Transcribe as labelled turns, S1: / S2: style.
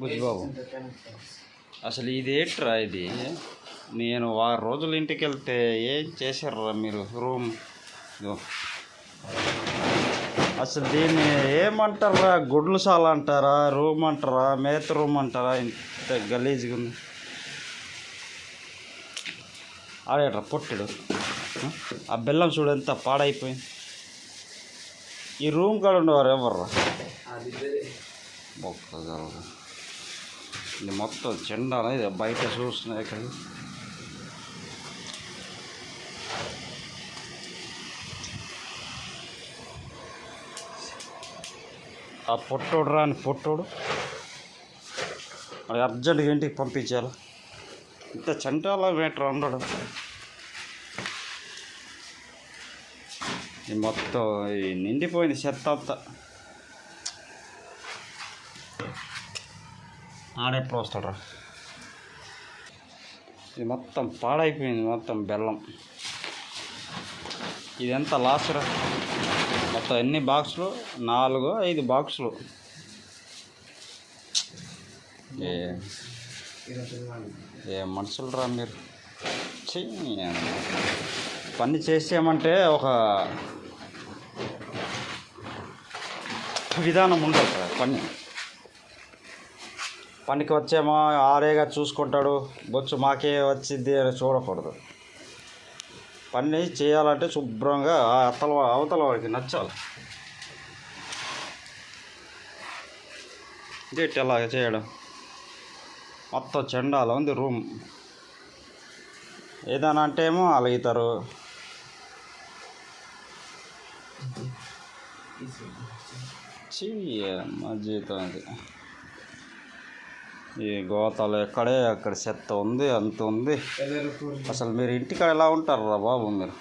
S1: బుజ్జిబాబు అసలు ఇది ఏంట్రా ఇది? నేను వారం రోజులు ఇంటికి వెళ్తే ఏం చేశారా మీరు రూమ్? అసలు దీన్ని ఏమంటారా గుడ్లు సాల అంటారా? రూమ్ అంటారా? మేత రూమ్ అంటారా? ఇంత గలీజ్గా ఉంది. ఆడేట్రా పొట్టుడు. ఆ బెల్లం చూడు ఎంత పాడైపోయింది. ఈ రూమ్ కాడ ఉండేవారు ఎవర్రా? ఇది మొత్తం చెండాల ఇది బయట చూస్తున్నాయి ఇక్కడ. ఆ పొట్టోడు రాని పొట్టోడు. అది అర్జెంటుగా ఇంటికి పంపించాలి? ఇంత చంటాల మీటర్ ఉండడు. మొత్తం ఇది నిండిపోయింది చెత్త అంతా ఆడెప్పుడు వస్తాడు ఇది మొత్తం పాడైపోయింది మొత్తం బెల్లం ఇది ఎంత లాస్ రా మొత్తం ఎన్ని బాక్సులు నాలుగు ఐదు బాక్సులు ఏ ఏ మనుషులు రా మీరు ఛీ, పని చేసామంటే ఒక విధానం ఉండదు కదా పని. పనికి వచ్చేమో ఆరేగా చూసుకుంటాడు బొచ్చు మాకే వచ్చింది అని చూడకూడదు. పని చేయాలంటే శుభ్రంగా అతల అవతల వాడికి నచ్చాలి. గట్టి అలాగ చేయడం? మొత్తం చెండాల ఉంది రూమ్. ఏదైనా అంటే ఏమో అలుగుతారు చీ మా జీవితం అది. ఈ గోతాలు ఎక్కడే అక్కడ చెత్త ఉంది అంత ఉంది. అసలు మీరు ఇంటికాడ ఎలా ఉంటారు రా బాబు మీరు?